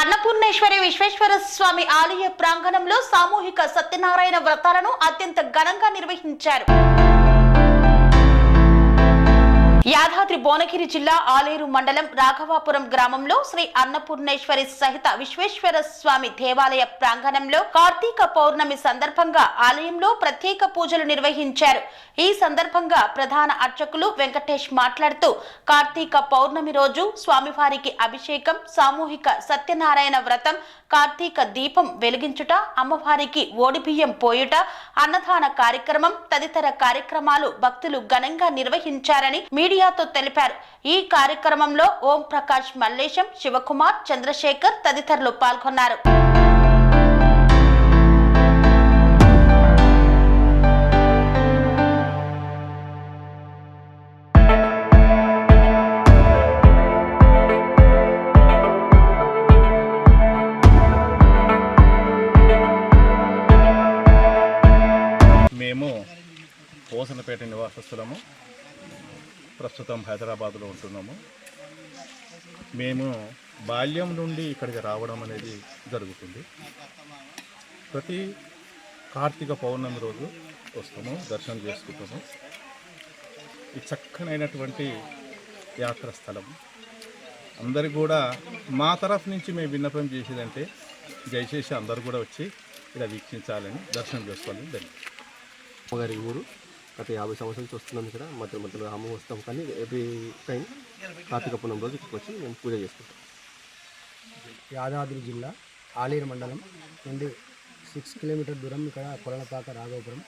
అన్నపూర్ణేశ్వరి విశ్వేశ్వర స్వామి ఆలయ ప్రాంగణంలో సామూహిక సత్యనారాయణ వ్రతాలను అత్యంత ఘనంగా నిర్వహించారు. యాదాద్రి భువనగిరి జిల్లా ఆలేరు మండలం రాఘవాపురం గ్రామంలో శ్రీ అన్నపూర్ణేశ్వరి సహిత విశ్వేశ్వర స్వామి దేవాలయ ప్రాంగణంలో కార్తీక పౌర్ణమి సందర్భంగా ఆలయంలో ప్రత్యేక పూజలు నిర్వహించారు. ఈ సందర్భంగా ప్రధాన అర్చకులు వెంకటేష్ మాట్లాడుతూ కార్తీక పౌర్ణమి రోజు స్వామివారికి అభిషేకం సామూహిక సత్యనారాయణ వ్రతం కార్తీక దీపం వెలిగించుట అమ్మవారికి ఓడిబియ్యం పోయుట అన్నదాన కార్యక్రమం తదితర కార్యక్రమాలు భక్తులు ఘనంగా నిర్వహించారని మీడియాతో తెలిపారు. ఈ కార్యక్రమంలో ఓం ప్రకాష్ మల్లేశం శివకుమార్ చంద్రశేఖర్ తదితరులు పాల్గొన్నారు. మేము పోసనపేట నివాసస్తులము ప్రస్తుతం హైదరాబాద్లో ఉంటున్నాము. మేము బాల్యం నుండి ఇక్కడికి రావడం అనేది జరుగుతుంది. ప్రతి కార్తీక పౌర్ణమి రోజు వస్తాము దర్శనం చేసుకుంటాము. ఈ చక్కనైనటువంటి యాత్ర స్థలం. అందరికి కూడా మా తరఫు నుంచి మేము విన్నపం చేసేదంటే దయచేసి అందరు కూడా వచ్చి ఇలా వీక్షించాలని దర్శనం చేసుకోవాలని ధన్యవాదాలు. అమ్మగారి ఊరు. గత యాభై సంవత్సరాల నుంచి వస్తున్నాం ఇక్కడ. మధ్య మధ్యలో అమ్మ వస్తాం కానీ ఎవ్రీ టైం కార్తీక పూర్ణం రోజు ఇక్కడికి వచ్చి మేము పూజ చేసుకుంటాం. యాదాద్రి జిల్లా ఆలేరు మండలం నుండి సిక్స్ కిలోమీటర్ దూరం ఇక్కడ కొలనపాక రాఘవపురం.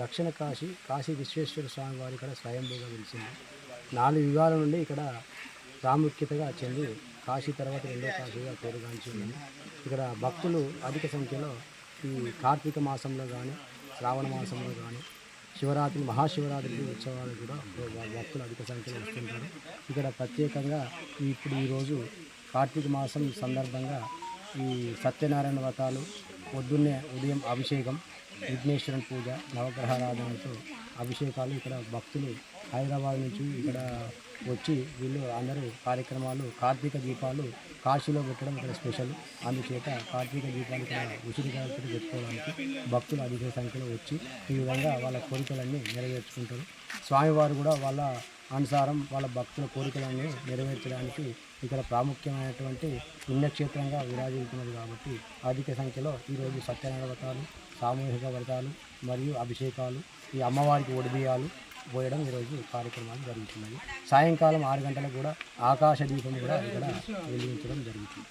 దక్షిణ కాశీ కాశీ విశ్వేశ్వర స్వామి వారు ఇక్కడ స్వయంభూగా వెలిసింది నాలుగు యుగాల నుండి ఇక్కడ ప్రాముఖ్యతగా చెంది కాశీ తర్వాత రెండో కాశీగా పేరుగాంచి ఉంది ఇక్కడ భక్తులు అధిక సంఖ్యలో ఈ కార్తీక మాసంలో కానీ శ్రావణ మాసంలో కానీ శివరాత్రి మహాశివరాత్రి ఉత్సవాలు కూడా భక్తులు అధిక సంఖ్యలో వస్తుంటారు. ఇక్కడ ప్రత్యేకంగా ఇప్పుడు ఈరోజు కార్తీక మాసం సందర్భంగా ఈ సత్యనారాయణ వ్రతాలు పొద్దున్నే ఉదయం అభిషేకం విఘ్నేశ్వరుని పూజ నవగ్రహారాధనతో అభిషేకాలు ఇక్కడ భక్తులు హైదరాబాద్ నుంచి ఇక్కడ వచ్చి వీళ్ళు అందరూ కార్యక్రమాలు కార్తీక దీపాలు కాశీలో పెట్టడం ఇక్కడ స్పెషల్. అందుచేత కార్తీక దీపాలు ఇక్కడ ఉసిరికాయలతో పెట్టుకోవడానికి భక్తులు అధిక సంఖ్యలో వచ్చి ఈ విధంగా వాళ్ళ కోరికలన్నీ నెరవేర్చుకుంటారు. స్వామివారు కూడా వాళ్ళ అనుసారం వాళ్ళ భక్తుల కోరికలన్నీ నెరవేర్చడానికి ఇక్కడ ప్రాముఖ్యమైనటువంటి పుణ్యక్షేత్రంగా విరాజిల్లుతున్నది కాబట్టి అధిక సంఖ్యలో ఈరోజు సత్యనారాయణ వ్రతాలు సామూహిక వ్రతాలు మరియు అభిషేకాలు ఈ అమ్మవారికి ఒడిబియ్యాలు పోయడం ఈరోజు కార్యక్రమాలు జరుగుతున్నాయి సాయంకాలం ఆరు గంటలకు కూడా ఆకాశ దీపం కూడా ఇక్కడ వెలిగించడం జరుగుతుంది.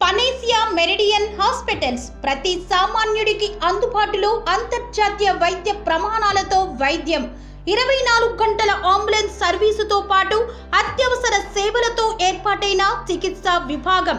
పనేసియా మెరిడియన్ హాస్పిటల్స్ ప్రతి సామాన్యుడికి అందుబాటులో అంతర్జాతీయ వైద్య ప్రమాణాలతో వైద్యం. ఇరవై నాలుగు గంటల అంబులెన్స్ సర్వీసుతో పాటు అత్యవసర సేవలతో ఏర్పాటైన చికిత్సా విభాగం.